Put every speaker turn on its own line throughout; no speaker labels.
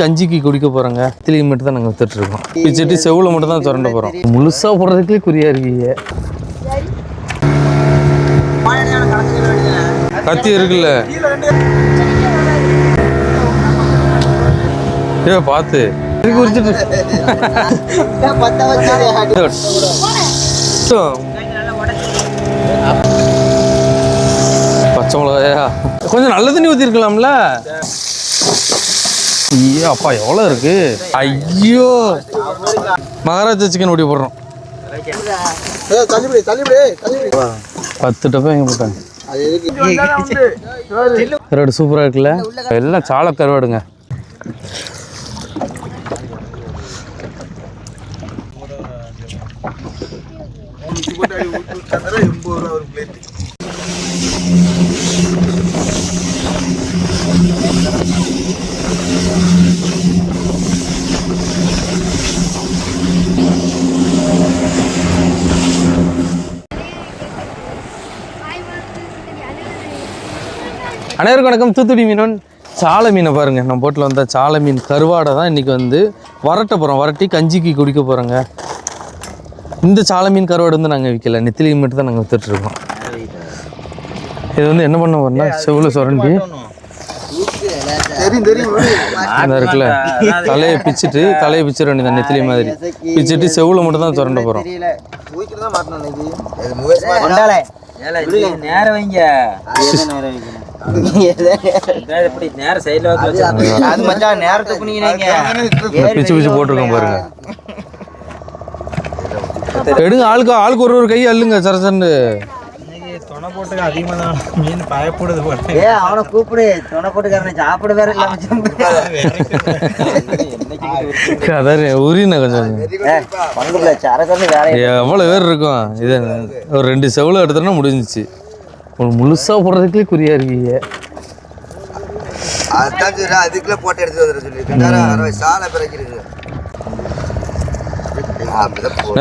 கஞ்சிக்கு குடிக்க போகிறோங்க திலி மட்டும் தான் நாங்கள் வித்துட்ருக்கோம் பிச்சுட்டு செவ்வளோ மட்டும் தான் திரண்ட போகிறோம் முழுசாக போடுறதுக்குள்ளே குறியா இருக்கீங்க. கத்தி இருக்குல்ல. ஏ பார்த்து குறிச்சிட்டு பச்சை மிளகாயா? கொஞ்சம் நல்ல தண்ணி ஊற்றிருக்கலாம்ல ஐயோ அப்பா எவ்வளோ இருக்கு? ஐயோ. மகாராஜா சிக்கன் ஓடி போடுறோம். பத்து டப்பா எங்கே போட்டாங்க கருவாடு சூப்பராக இருக்குல்ல? எல்லாம் சால கருவாடுங்க. அனைவருக்கும் வணக்கம். தூத்துக்குடி மீனவன் சாலை மீனை பாருங்க. நம்ம போட்டில் வந்த சாலை மீன் கருவாடை தான் இன்றைக்கி வந்து வரட்ட போகிறோம் வரட்டி கஞ்சிக்கு குடிக்க போகிறோங்க இந்த சாலை மீன் கருவாடு வந்து நாங்கள் விற்கல நெத்திலி மட்டும் தான் நாங்கள் வித்துட்ருக்கோம் இது வந்து என்ன பண்ண போறோம்னா செவ்வளோ சுரண்டி.
தெரியும் தெரியும். விடு.
அந்த இருக்குல்ல தலையை பிச்சுட்டு தலையை பிச்சிட வேண்டியது நெத்திலி மாதிரி. பிச்சுட்டு செவ்வளோ மட்டும் தான் சுரண்ட போகிறோம்
நேரம் வைங்க. அது மச்சான்
பிச்சு பிச்சு போட்டிருக்கோம் பாருங்க. எடுங்க ஆளுக்கு ஆளுக்கு ஒரு ஒரு கை அள்ளுங்க சரசன்னு.
துணை போட்டுக்க அதிகமா தான் மீன் பயப்படுது போட்டு
ஏ அவனை கூப்பிடு. துணை போட்டுக்காரனை சாப்பிட வேற இல்ல மச்சான்.
அதான் உரின கொஞ்சம் எவ்வளோ பேர் இருக்கும். இது ஒரு ரெண்டு செவ்வளோ எடுத்தோன்னா முடிஞ்சிச்சு. ஒரு முழுசா போடுறதுக்குள்ளே குறியா இருக்கீங்க.
அதான் சொல்றேன், அதுக்குள்ள போட்டு எடுத்து வந்துட சொல்லியிருக்கேன். சாலை பிறக்கிறது.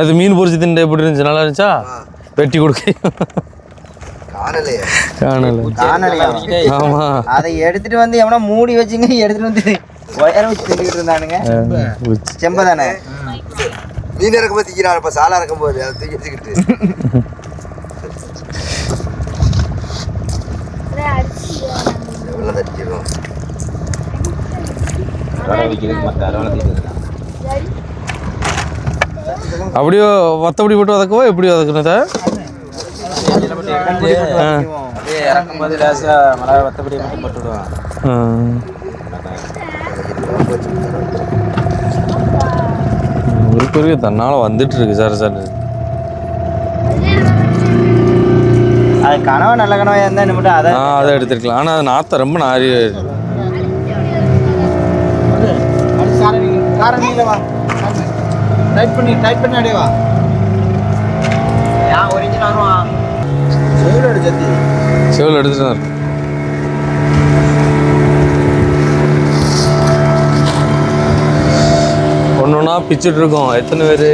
அது மீன் பொரிச்சு திண்டு எப்படி இருந்துச்சு? நல்லா இருந்துச்சா? வெட்டி கொடுக்க.
அதை எடுத்துட்டு வந்து எவனா மூடி வச்சுங்க எடுத்துட்டு வந்து உயரம் வச்சு இருந்தானுங்க.
உச்சி.
செம்ப தானே?
மீன் இறக்கும்போது திக்கிறான், இப்ப சாலை இறக்கும்போது அதை தூக்கி வச்சுக்கிட்டு.
அப்படியே வத்தப்படி போட்டு வதக்கவா? எப்படி வதக்குனத
அப்படியே இறக்கும் போது லேசா மிளகா வத்தப்படி மட்டும் போட்டு விடுவான்.
ஒரு பெரிய தன்னால் வந்துட்டு இருக்கு சார் சார்.
அது கனவா நல்ல கனவா இருந்தா என்ன மட்டும் அதை
ஆ அதை எடுத்துருக்கலாம். ஆனால் அது நாற்றம் ரொம்ப நாரி.
டைட் பண்ணி டைட் பண்ணி அடியே வா
ஏன் வருவான்
செவிலோட ஜத்தி
செவில் எடுத்துட்டு தான் இருக்கு ஒன்று ஒன்றா பிச்சுட்டு இருக்கோம். எத்தனை பேர்?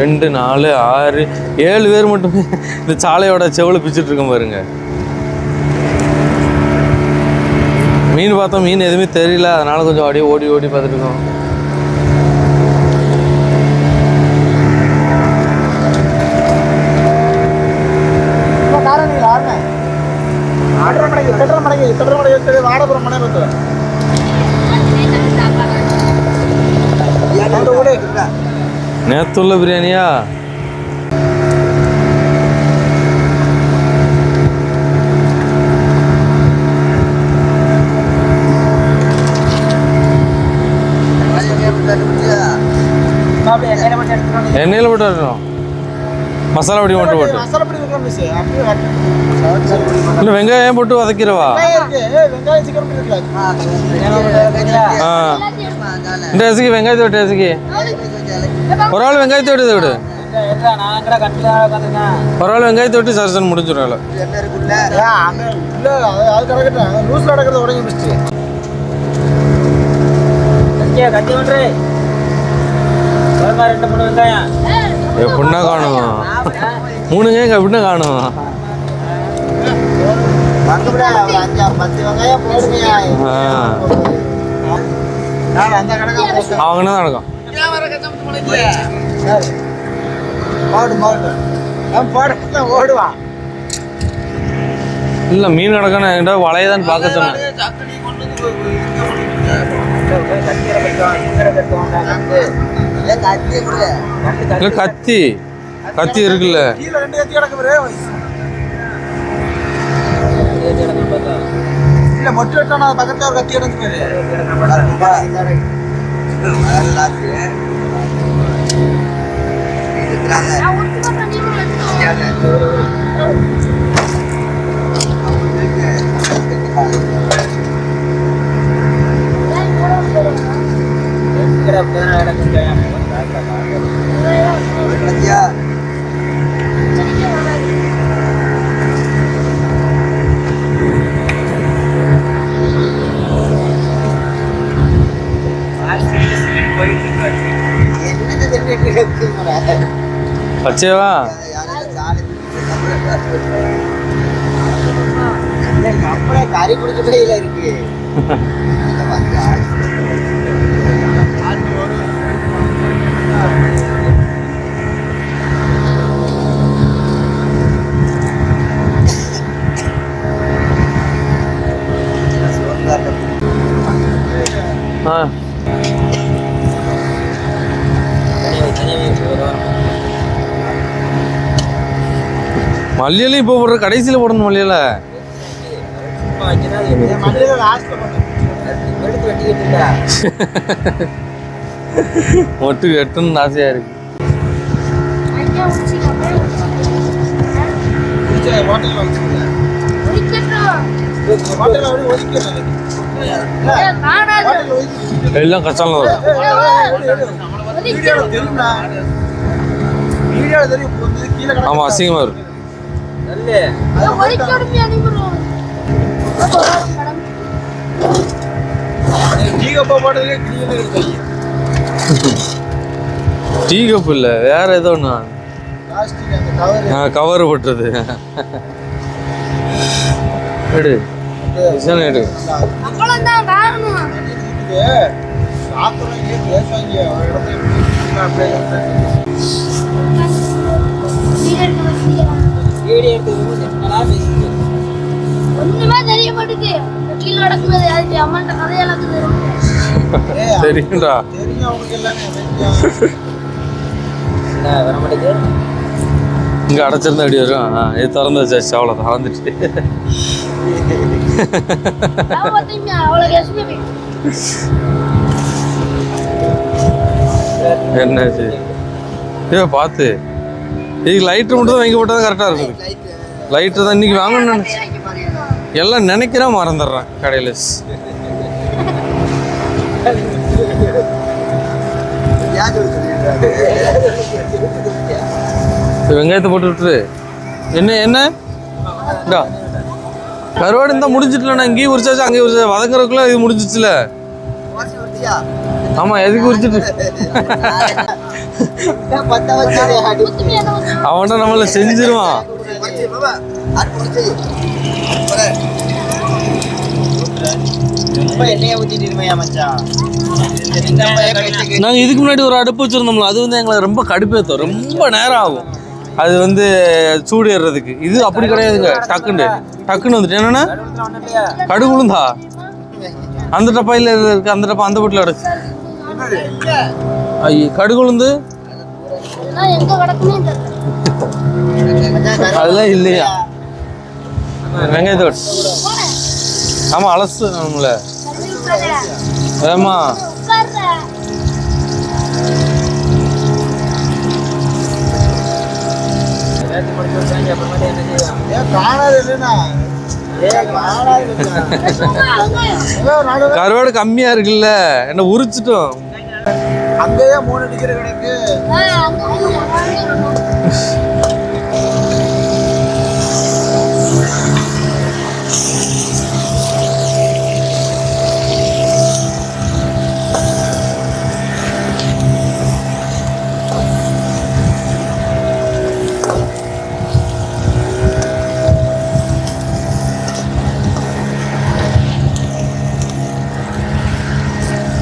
ரெண்டு நாலு ஆறு ஏழு பேர் மட்டுமே இந்த சாலையோட செவலு பிச்சுட்டு இருக்கோம் பாருங்க. மீன் பார்த்தோம் மீன் எதுவுமே தெரியல. அதனால கொஞ்சம் அப்படியே ஓடி ஓடி பார்த்துட்டு இருக்கோம். நேத்துள்ள பிரியாணியா?
எண்ணெயில்
போட்டு வரணும் மசாலா பொடி மட்டும் போட்டு.
மசாலாப்பொடி இருக்கிற மிஸ் அப்படியே.
இல்லை வெங்காயம் போட்டு வதக்கிடவா?
வெங்காயம் சிக்கன் பொடி இருக்குல்ல
ஆ இந்த ரசிக்கு வெங்காயத்தை விட்டு ரசிக்கு ஒரு ஆள் வெங்காயத்தை விட்டு விடு. ஒரு ஆள் வெங்காயத்தை விட்டு சரசன் முடிஞ்சிடும்
ரெண்டு மூணு வெங்காயம்.
எப்படின்னா காணும்? மூணுங்க எப்படின்னா காணும்?
பங்குல
தான் நடக்கும்.
ஓடுவான்
இல்லை மீன் கிடக்கான என்கிட்ட வளையதான் பார்க்க சொன்னேன்.
இல்லை கத்தி
கத்தி. கத்தி இருக்குல்ல.
கீழே ரெண்டு கத்தி கிடக்கு இல்ல மொட்டை வெட்டானா பக்கத்துல ஒரு கத்தி கிடக்கு பாரு
பச்சையவா
கறி குடிச்ச இருக்கு.
ஆ. மல்லியெல்லாம் இப்போ போடுற கடைசியில் போடணும் மல்லியல. மொட்டு வெட்டணும்னு ஆசையாக இருக்கு.
பிடிச்ச
எல்லாம் கஷ்டம் வரும். ஆமாம் அசிங்கமாக இருக்கும்
டீ
கப் இல்லை வேற ஏதோ
அந்த கவர்
போட்டுறது எடு. டிசைன் எடு
சாப்பிட்றோம் ஏன் பேசுவாங்க ஒரு இடத்துல இப்படி அப்படியே
வீடியோ எடுத்து நல்லா பேசிட்டு
ஒண்ணுமே தெரிய மாட்டேங்குது. கீழே நடக்குது அது அம்மாட்ட கதையெல்லாம்
ஏய்,
தெரியும்டா.
தெரியும் அவங்களுக்கு எல்லாமே வெட்டியா.
என்ன வர மாட்டேங்குது?
இங்கே அடைச்சிருந்தா அப்படி வரும். இது திறந்து வச்சாச்சு அவ்வளோ திறந்துட்டு என்னாச்சு? ஏ பார்த்து. இதுக்கு லைட்டு மட்டும் தான் வாங்கி போட்டால் தான் கரெக்டாக இருக்குது லைட்டு தான் இன்றைக்கி வாங்கணும்னு நினைச்சேன் எல்லாம் நினைக்கிறேன் மறந்துடுறேன் கடையில். வெங்காயத்தை போட்டு விட்டுரு. என்ன என்ன? கருவாடு இருந்தால் முடிஞ்சிட்டலண்ணா. இங்கேயும் உரிச்சாச்சு அங்கேயும் உரிச்சாச்சு. வதங்குறதுக்குள்ள இது முடிஞ்சிச்சுல. ஆமாம் எதுக்கு உரிச்சிட்டு? அவன்கிட்ட நம்மள செஞ்சிருவான். நாங்கள் இதுக்கு முன்னாடி ஒரு அடுப்பு வச்சுருந்தோம்ல அது வந்து எங்களை ரொம்ப கடுப்பேற்றும் ரொம்ப நேரம் ஆகும். அது வந்து சூடு ஏறுறதுக்கு இது அப்படி கிடையாதுங்க. டக்குன்னு. டக்குன்னு வந்துட்டு என்னன்னா கடுகு உளுந்தா. அந்த டப்பாயில் இருக்கு. அந்த டப்பா அந்த வீட்டில் இருக்கு ஐயோ கடுகு உளுந்து. அதெல்லாம் இல்லையா? வெங்காயத்தோடு ஆமாம் ஆமா அலசு நம்மள ஏமா கருவாடு கம்மியா இருக்குல்ல. என்ன உரிச்சிட்டோம்.
அங்கேயே மூணு டிகிரி கிடக்கு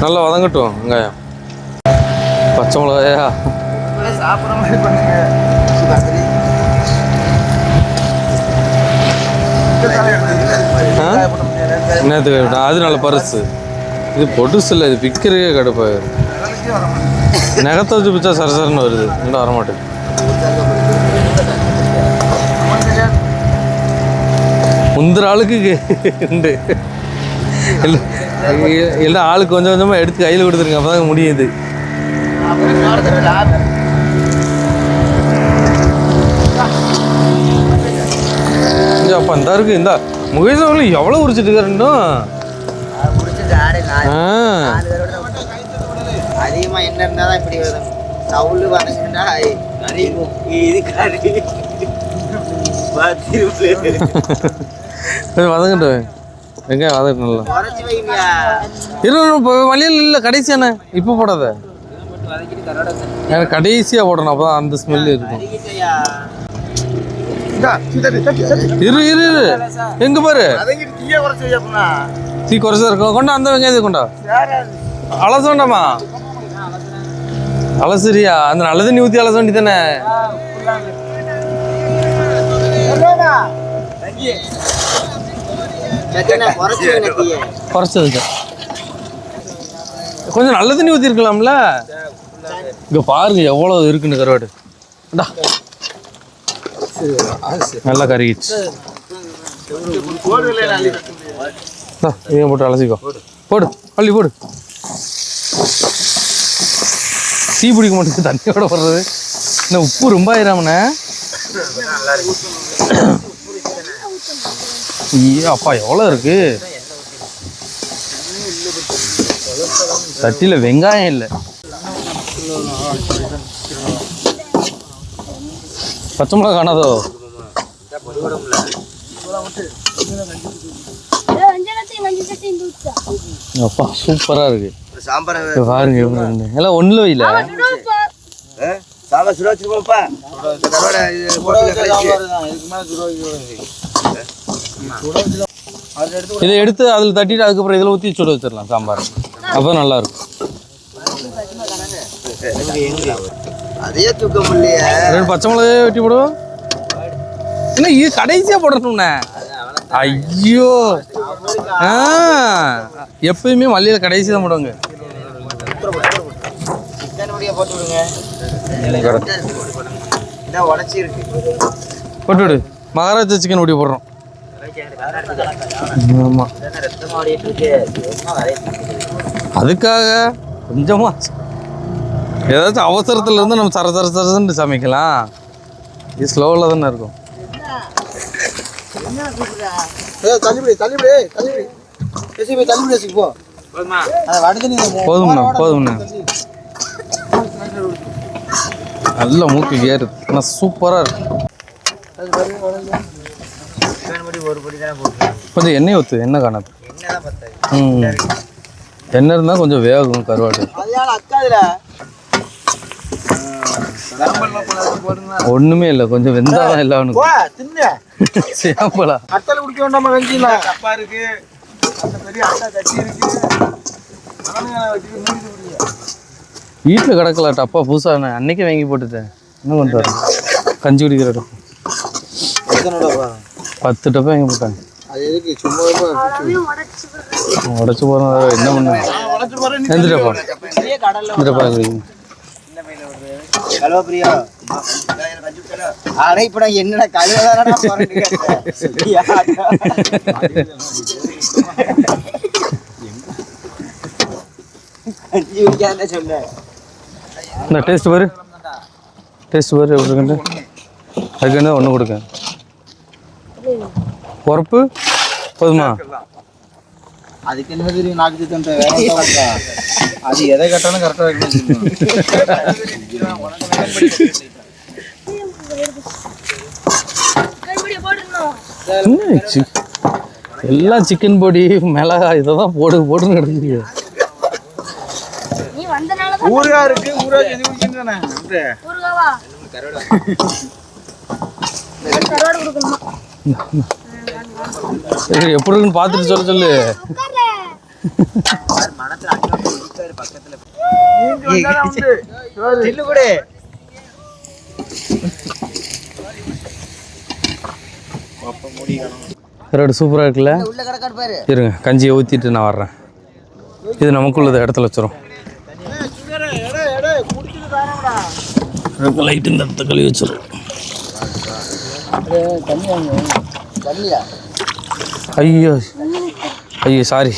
நல்லா வதங்கட்டும் வெங்காயம். பச்சை மிளகாயா?
சாப்பிட்ற மாதிரி பண்ணுங்க சுதாகரி
அது நல்ல பரிசு. இது பொடுசு இல்லை இது விற்கிறதே கடுப்பாயிரும் நகத்தை வச்சு பிச்சா சரசரன்னு வருது. இன்னும் வரமாட்டேங்குது முந்திர ஆளுக்கு உண்டு இல்லை எல்லாம் ஆளுக்கு கொஞ்சம் கொஞ்சமாக எடுத்து கையில் கொடுத்துருங்க அப்போ தான் முடியுது. அப்பா இந்த இருக்கு இந்த. முகேசவங்கள எவ்வளோ உரிச்சிட்டு இருக்காருன்னும்
முடிச்சிட்டு ஆடு நாலு
ஆ.
நாலு பேரோட தான் அதிகமா என்ன இருந்தாதான் இப்படி வரும். வதங்கினா கறி இது கறி.
கொஞ்சம்
குறைச்சி வைங்கயா
இருபது இப்போ வழியில் இல்லை கடைசியானே இப்போ போடாத. எனக்கு கடைசியாக போடணும் அப்போ தான் அந்த ஸ்மெல் இருக்கும். இரு இரு இரு. எங்க பாரு? தீ குறைச்சா இருக்கும் கொண்டா அந்த வெங்காயத்தை கொண்டா. அலச வேண்டாமா? அலசுறியா? அந்த நல்ல தண்ணி ஊற்றி அலச வேண்டி தானே
சத்தியனா குறைச்சி வைங்க தீய
குறைச்சதுக்கு. கொஞ்சம் நல்ல தண்ணி ஊற்றி இருக்கலாம்ல இங்க பாருங்க எவ்வளோ இருக்குன்னு கருவாடு. இந்தா. நல்லா கருகிச்சு இந்தா, இதையும் போட்டு அலசிக்கோ. போடு பள்ளி போடு. டீ பிடிக்க மாட்டேங்குது தண்ணியோட போடுறது. இன்னும் உப்பு ரொம்ப ஆயிராமண்ணே. ஐயோ அப்பா எவ்வளோ இருக்கு? சட்டியில் வெங்காயம் இல்லை. பச்சை மிளகா காணாதோ? அப்பா சூப்பராக இருக்கு. பாருங்க. எல்லாம் வைல
சுடுப்பா
சாம்பார் சுட வச்சிருப்போம்ப்பா கருவாடை இது
எடுத்து அதில் தட்டிட்டு அதுக்கப்புறம் இதில் ஊற்றி சுட வச்சிடலாம் சாம்பார். அப்போ நல்லா இருக்கும்
அதையே தூக்க முடியலையே.
ரெண்டு பச்சை மிளகாயே வெட்டி போடுவோம். என்ன இது கடைசியாக போடணும்ண்ணே ஐயோ. ஆ எப்பயுமே மல்லியில் கடைசி தான் போடுவாங்க.
போட்டு
விடு மகாராஜா சிக்கன் ஊட்டி போடுறோம். ஆமாம் அதுக்காக கொஞ்சமா ஏதாச்சும் அவசரத்துல இருந்து நம்ம சர சர சரசன்னு சமைக்கலாம். இது ஸ்லோவில் தானே இருக்கும். போதும்ண்ணா போதும்ண்ணா. நல்ல மூக்கு ஏறுது ஆனால் சூப்பராக இருக்கு
சிக்கன் பொடி ஒரு பொடி தானே போட்டு
கொஞ்சம் எண்ணெய் ஊற்று எண்ணெய் காணாது.
என்னதான்
ம். எண்ணெய் இருந்தால் கொஞ்சம் வேகும் கருவாடு.
ஒண்ணுமே அக்காதுல
இல்லை கொஞ்சம் வெந்தாதான் இல்லை அவனுக்கு. சேம்பலா
அட்டல் குடிக்க வேண்டாம வெஞ்சிலாம் கப்பா இருக்கு
வீட்டில் கிடக்கல டப்பா புதுசாக நான் அன்னைக்கே வாங்கி போட்டுட்டேன். என்ன பண்ணுறாரு கஞ்சி குடிக்கிற இடம். பத்து டப்பா வாங்கி போட்டாங்க
அது எதுக்கு? சும்மா
அதையும் உடச்சு
போகிறோம் என்ன பண்ண?
உடச்சு போறேன்
எந்த டப்பா இந்த டப்பா குடிங்க
கழுவ பிரியா ஆனா இப்ப நான் என்னடா
டேஸ்ட் பாரு. டேஸ்ட் பாரு எப்படி இருக்குன்னு. அதுக்கு ஒன்று கொடுங்க உரப்பு போதுமா?
அதுக்கு என்ன தெரியும்? நாக்கு அது எதை கட்டாலும் கரெக்டாக
எல்லாம் சிக்கன் பொடி மிளகாய் இதை தான் போடு போட்டுன்னு கிடக்குது
ஊருகா இருக்கு ஊரா செஞ்சு
ஊருகாவா கருவாடு கொடுக்கணுமா?
எப்படி இருக்குன்னு பார்த்துட்டு சொல்ல சொல்லு. கருவாடு சூப்பராக இருக்குல்ல? இருங்க கஞ்சியை ஊற்றிட்டு நான் வர்றேன். இது நமக்குள்ளது இடத்துல வச்சிரும்.
ஏய், சுகரு, எடை, எடை, குடிச்சிட்டு தானேடா.
லைட் இந்த இடத்த கழுவி
தண்ணியா
ஐயோ. ஐயோ சாரி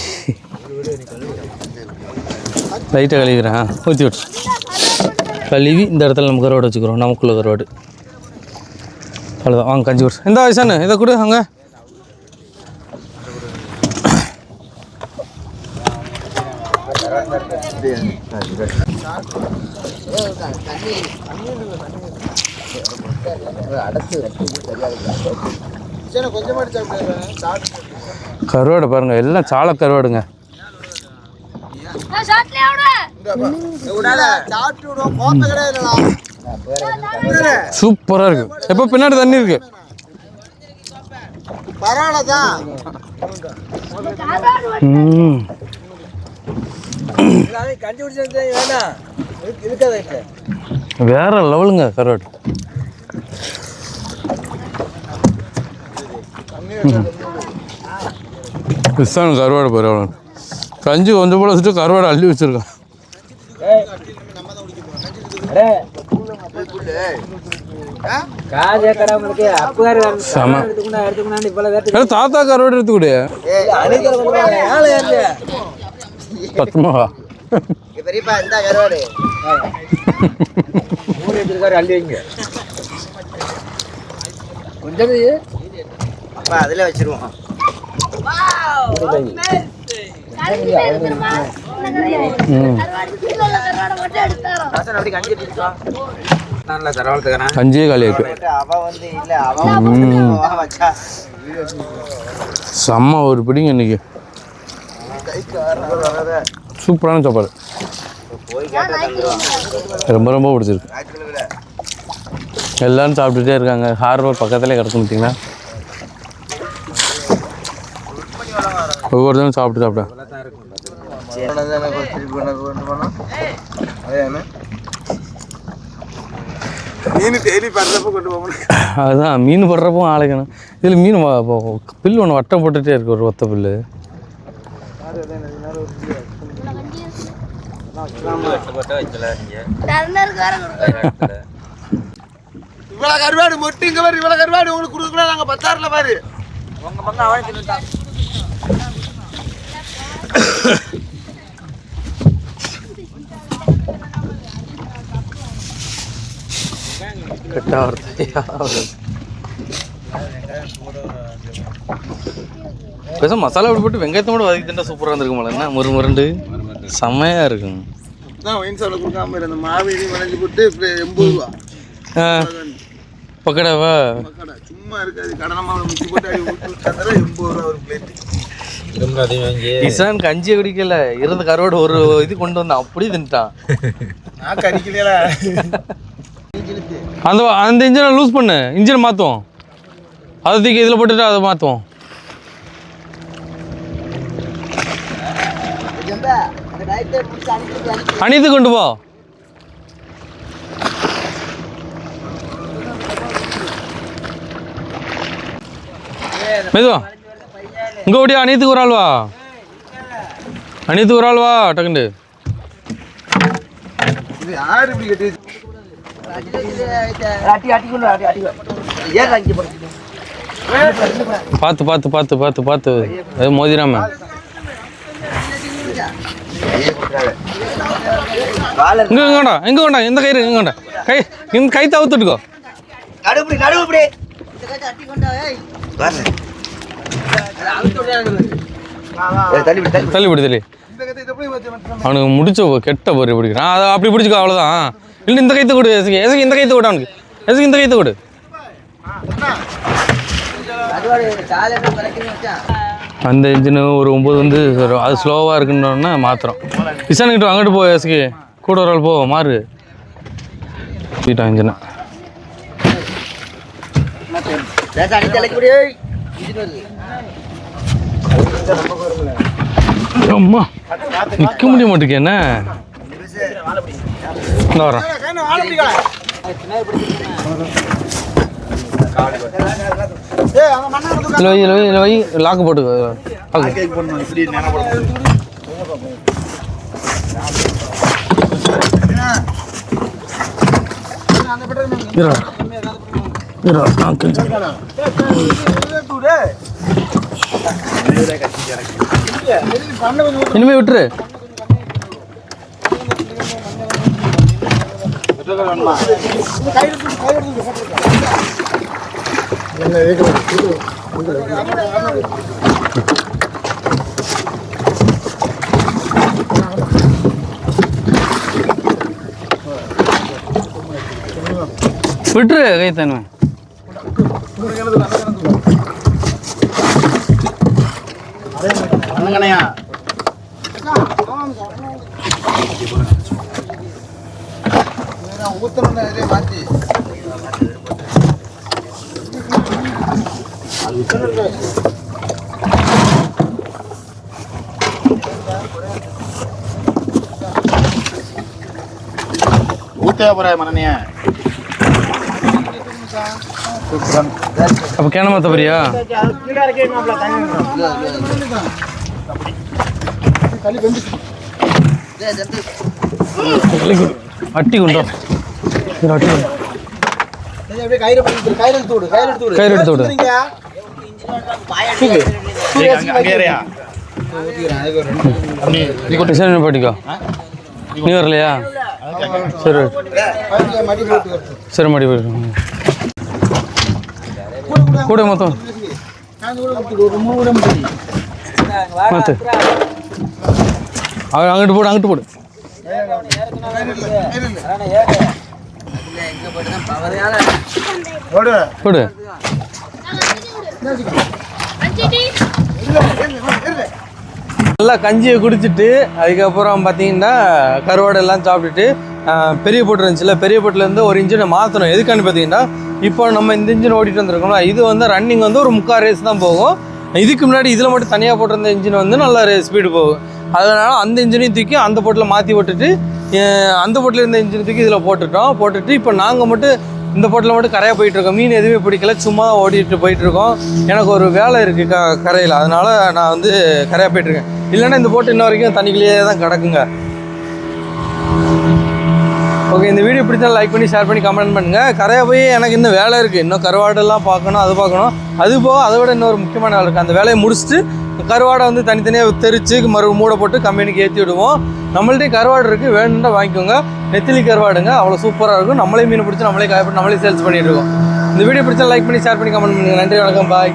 லைட்டாக கழுவிக்கிறேன் ஊற்றி விட்டு கழுவி இந்த இடத்துல நம்ம கருவாடு வச்சுக்கிறோம் நமக்குள்ள கருவாடு. அவ்வளோதான் வாங்க கஞ்சி விட்டு இந்த வயசானு இதை கொடு அங்கே
சரி, கொஞ்சமா அடிச்சா அப்படியே சாப்பிட்டு.
கருவாடு பாருங்கள் எல்லாம் சால கருவாடுங்க. சூப்பராக இருக்குது எப்போ பின்னாடி தண்ணி இருக்கு? வேற லெவலுங்க கருவாடு. கிறிஸ்தான் கருவாடு பரவாயில்ல கஞ்சி கொஞ்சம் போல வச்சுட்டு கருவாடு அள்ளி வச்சிருக்கான் தாத்தா கருவாடு எடுத்துக்கூட. பத்துமாவா
பெரியப்பா இந்த கருவாடு.
அள்ளி வைங்க. கொஞ்சம்
அப்பா அதுல வச்சிருவோம்.
கஞ்சியே காலி இருக்கு. செம்ம ஒரு பிடிங்க இன்னைக்கு. சூப்பரான சாப்பாடு. ரொம்ப ரொம்ப பிடிச்சிருக்கு. எல்லாரும் சாப்பிட்டுட்டே இருக்காங்க. ஹார்பர் பக்கத்துலேயே கிடக்கு பார்த்தீங்கன்னா ஒவ்வொருத்தரும் சாப்பிட்டு சாப்பிட்டேன் அதுதான் மீன் போடுறப்போ ஆளுக்கணும் இதில் மீன் வ- பில்லு ஒன்று வட்டம் போட்டுகிட்டே இருக்கு ஒரு ஒத்த பில்லு.
இவ்வளவு கருவாடு மொட்டு இங்க பாரு இவ்வளவு கருவாடு உங்களுக்கு கொடுக்கலாம் நாங்க பத்தாறுல பாரு.
உங்க பக்கம் அவன் தின்னுட்டான்
பேச மசாலா அப்படி போட்டு வெங்காயத்தை கூட வதக்கி திண்டா சூப்பராக இருந்திருக்கும் போல. என்ன முரு முருண்டு செம்மையாக இருக்கும்.
நான் ஒயின் சாப்பிட கொடுக்காம இரு. அந்த மாவேலி விளைஞ்சு போட்டு எண்பது ரூபா.
பக்கடாவா
கடை சும்மா இருக்காது. கடலை மாவு மிச்சி போட்டு எண்பது ரூபா ஒரு பிளேட்
திரும்ப அதையும் வாங்கி.
கிசான் கஞ்சியை குடிக்கல. இருந்த கருவாடு ஒரு இது கொண்டு வந்தான். அப்படியே தின்ட்டான்.
நான் கறிக்கலையா
அந்த அந்த இன்ஜினை லூஸ் பண்ணு. இன்ஜினை மாற்றுவோம் அதை தூக்கி இதில் போட்டுட்டு அதை மாற்றுவோம் அணித்து கொண்டு போ. மெதுவா. இங்கே ஓடியா அணித்துக்கு ஒரு ஆள் வா. அணித்துக்கு ஒரு ஆள் வா டக்குண்டு பார்த்து பார்த்து பார்த்து பார்த்து பார்த்து அது மோதிராம. இங்க இங்க வேண்டாம் இங்க வேண்டாம் இந்த கயிறு இங்க வேண்டாம். கை இந்த கை தவிர்த்துட்டுக்கோ
நடுவுப்படி நடுவுப்படி. தள்ளி தள்ளி
பிடி அவனுக்கு முடிச்ச கெட்ட பொறி பிடிக்கிறான் அதை அப்படி பிடிச்சிக்கோ அவ்வளோதான் இல்லை இந்த கைத்தை கொடு எசுக்கு எசுக்கு இந்த கைத்தை கொடு அவனுக்கு. எசுக்கு இந்த கைத்தை கொடு. அந்த இன்ஜினு ஒரு ஒம்பது வந்து அது ஸ்லோவாக இருக்குன்னொன்னே மாத்திரம் கிஷன்கிட்ட அங்கிட்டு போ எசுக்கு கூட ஒரு ஆள் போ மாறு. சீட்டா இன்ஜினை அம்மா நிற்க முடிய மாட்டேங்க என்ன? இந்த வரேன்
வாழ பிடிக்கல
வை இதில் வை இதில் வை லாக்கு போட்டு இரா இரா நான் கொஞ்சம் இனிமே விட்டுரு. விட்டுரு கை தன்மை
அண்ணங்கனையா ஊத்தணும் இதே மாத்தி ஊத்தே போற மனநியா
அப்போ கிணமா தவறியா அட்டி கொண்டா
அப்படியே கயிறு கயிறு எடுத்து விடு கயிறு எடுத்து விடு.
கயிறு எடுத்து விடு. பாட்டிக்கோ நீ வரலையா? சரி. சரி. மாடி போயிட்டு கூட மொத்தம். மாத்து அவன் அங்கிட்டு போடு அங்கிட்டு போடு.
போடு.
நல்லா கஞ்சியை குடிச்சிட்டு அதுக்கப்புறம் பார்த்தீங்கன்னா கருவாடை எல்லாம் சாப்பிட்டுட்டு பெரிய போட்டு இருந்துச்சுல பெரிய போட்டுலேருந்து ஒரு இன்ஜினை மாற்றணும் எதுக்கான்னு பார்த்தீங்கன்னா இப்போ நம்ம இந்த இன்ஜின் ஓடிட்டு வந்திருக்கோம்ல இது வந்து ரன்னிங் வந்து ஒரு முக்கால் ரேஸ் தான் போகும். இதுக்கு முன்னாடி இதில் மட்டும் தனியாக போட்டிருந்த இன்ஜின் வந்து நல்லா ஸ்பீடு போகும். அதனால் அந்த இன்ஜினையும் தூக்கி அந்த போட்டில் மாற்றி விட்டுட்டு அந்த போட்டில் இருந்த இன்ஜின் தூக்கி இதில் போட்டுட்டோம். போட்டுட்டு இப்போ நாங்கள் மட்டும் இந்த போட்டில் மட்டும் கரையாக போயிட்டுருக்கோம் மீன் எதுவுமே பிடிக்கல. சும்மா தான் ஓடிட்டு போயிட்டுருக்கோம் எனக்கு ஒரு வேலை இருக்குது க கரையில். அதனால் நான் வந்து கரையாக போயிட்டுருக்கேன் இல்லைன்னா இந்த போட்டு இன்ன வரைக்கும் தண்ணிக்குள்ளேயே தான் கிடக்குங்க. ஓகே இந்த வீடியோ பிடிச்சா லைக் பண்ணி ஷேர் பண்ணி கமெண்ட் பண்ணுங்கள் கரையை போய் எனக்கு இன்னும் வேலை இருக்குது இன்னும் கருவாடெல்லாம் பார்க்கணும் அது பார்க்கணும். அது போக அதை விட இன்னொரு முக்கியமான வேலை இருக்குது அந்த வேலையை முடிச்சுட்டு கருவாடை வந்து தனித்தனியாக தெரிச்சு மறு மூடை போட்டு கம்பெனிக்கு ஏற்றி விடுவோம். நம்மள்ட்டையும் கருவாடு இருக்குது வேணும்னா வாங்கிக்கோங்க. நெத்திலி கருவாடுங்க. அவ்வளோ சூப்பராக இருக்கும். நம்மளே மீன் பிடிச்சி நம்மளே காயப்பட்டு நம்மளே சேல்ஸ் பண்ணிட்டு இருக்கோம். இந்த வீடியோ பிடிச்சா லைக் பண்ணி ஷேர் பண்ணி கமெண்ட் பண்ணுங்கள் நன்றி வணக்கம். பாய்